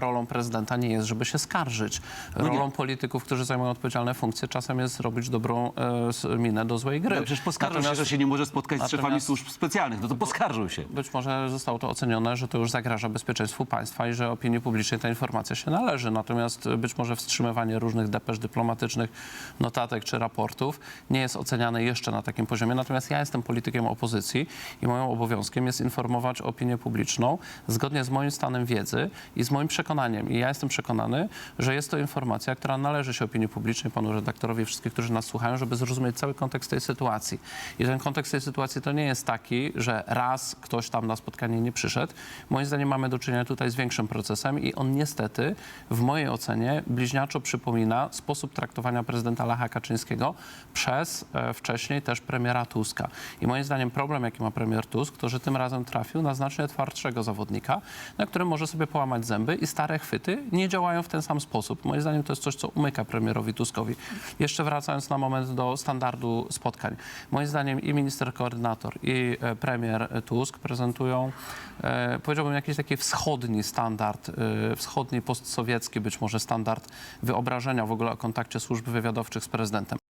rolą prezydenta nie jest, żeby się skarżyć. No. Rolą polityków, którzy zajmują odpowiedzialne funkcje, czasem jest zrobić dobrą e, minę do złej gry. No, przecież poskarżył się, że się nie może spotkać z szefami służb specjalnych. No to poskarżył się. Być może zostało to ocenione, że to już zagraża bezpieczeństwu państwa i że opinii publicznej ta informacja się należy. Natomiast być może wstrzymywanie różnych depesz dyplomatycznych, notatek czy raportów nie jest oceniane jeszcze na takim poziomie. Natomiast ja jestem politykiem opozycji i moim obowiązkiem jest informować opinię publiczną zgodnie z moim stanem wiedzy i z moim przekonaniem. I ja jestem przekonany, że jest to informacja, która należy się opinii publicznej, panu redaktorowi, wszystkich, którzy nas słuchają, żeby zrozumieć cały kontekst tej sytuacji. I ten kontekst tej sytuacji to nie jest taki, że raz ktoś tam na spotkanie nie przyszedł. Moim zdaniem mamy do czynienia tutaj z większym procesem i on niestety, w mojej ocenie, bliźniaczo przypomina sposób traktowania prezydenta Lecha Kaczyńskiego przez e, wcześniej też premiera Tuska. I moim zdaniem problem, jaki ma premier Tusk, to że tym razem trafił na znacznie twardszego zawodnika, na którym może sobie połamać zęby i stare chwyty nie działają w ten sam sposób. Moim zdaniem to jest coś, co umyka premierowi Tuskowi. Jeszcze wracając na moment do standardu spotkań. Moim zdaniem i minister koordynator, i e, premier Tusk prezentują, e, powiedziałbym, jakiś taki wschodni standard, e, wschodni postsowiecki być może standard wyobrażenia w ogóle o kontakcie służb wywiadowczych z prezydentem.